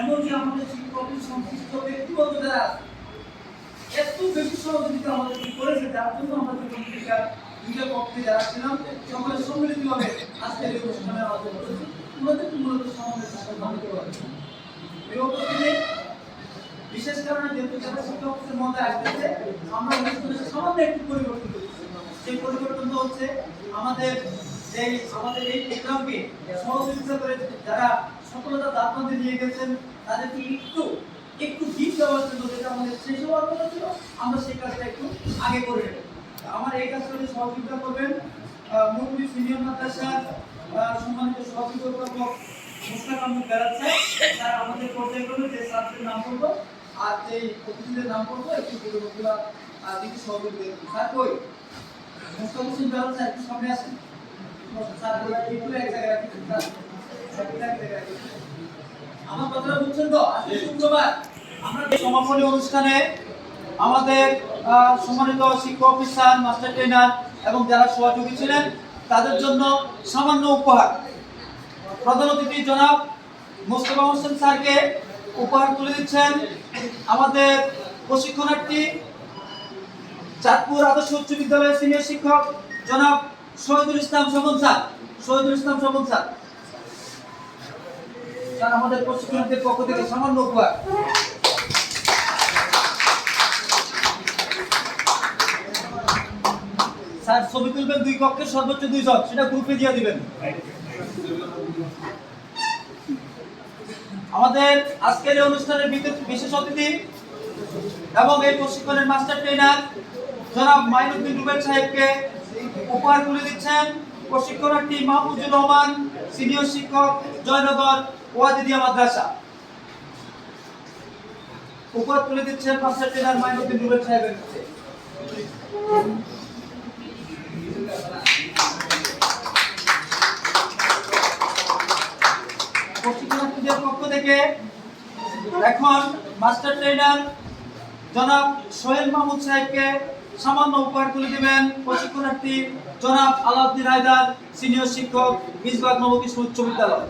এমনকি আমাদের শিক্ষকের সংশ্লিষ্ট ব্যক্তিগত যারা এত বেশি সহযোগিতা আমাদেরকে করেছে যার জন্য আমাদের পত্রিকার দুইটা পক্ষে যারা ছিলাম সকলে সম্মিলিতভাবে আজকের এই অনুষ্ঠানে আয়োজন করেছে। ওনাদেরকে মূলত সমাবেশ সম্মানিত করেছে এই উপস্থিতি বিশেষ কারণে যেহেতু যারা শিক্ষকদের মধ্যে আসতেছে, আমরা সামান্য একটু পরিবর্তন করছি সেই পরিবর্তনটা হচ্ছে আমাদের যে, আমাদের এই প্রোগ্রামকে সহযোগিতা করে যারা সফলতা দাপনতে নিয়ে গেছেন তাদেরকে একটু একটু গিফট দেওয়ার জন্য যেটা আমাদের শেষ হওয়ার কথা ছিল, আমরা সেই কাজটা একটু আগে করে নেব। আমার এই কাজটা যদি সহযোগিতা করবেন মুরব্বী সিনিয়র মাদ্রাসার সম্মানিত সহযোগী অধ্যাপক মুস্তাক আহমদ বেরাত স্যার আমাদের পর্যায়ক্রমে যে ছাত্রের নাম করব আর যে অতিথিদের নাম করব একটু পুরোগুলা দিকে সহযোগী দেখুন স্যার, কই? মুস্তাক হোসেন স্যার, একটু সামনে আসেন। স্যার একটু এক জায়গায় রাখুন স্যার আমার কথাটা অনুষ্ঠানে আমাদের সম্মানিত শিক্ষক, অফিসার, মাস্টার ট্রেনার এবং যারা সহযোগী ছিলেন, তাদের জন্য সামান্য উপহার। প্রধান অতিথি জনাব মোস্তফা হোসেন স্যারকে উপহার তুলে দিচ্ছেন আমাদের প্রশিক্ষণার্থী, চাঁদপুর আদর্শ উচ্চ বিদ্যালয়ের সিনিয়র শিক্ষক জনাব Shahidul Islam Shovon sir. Shahidul Islam Shovon sir. Sir আমাদের প্রশিক্ষণার্থীর পক্ষ থেকে সামান্য উপহার। স্যার, ছবি তুলবেন দুই কক্ষের সর্বোচ্চ দুইজন, সেটা গ্রুপে দিয়ে দিবেন। আমাদের আজকের এই অনুষ্ঠানের বিশেষ অতিথি এবং এই প্রশিক্ষণের মাস্টার ট্রেনার জনাব মাইনুদ্দিন রুবেল সাহেবকে উপহার তুলে দিচ্ছেন। প্রশিক্ষণার্থী মাহমুদুর রহমান, সিনিয়র শিক্ষক জয়নগর ওয়াজিদিয়া মাদ্রাসা। উপহার তুলে দিচ্ছেন মাস্টার ট্রেনার মাইনুদ্দিন রুবেল সাহেবের কাছে। প্রশিক্ষণার্থীদের পক্ষ থেকে এখন মাস্টার ট্রেনার জনাব সোহেল মাহমুদ সাহেবকে সামান্য উপহার তুলে দেবেন প্রশিক্ষণার্থী জনাব আলাউদ্দিন হায়দার সিনিয়র শিক্ষক মিসবাগ নবকিশোর উচ্চ বিদ্যালয়।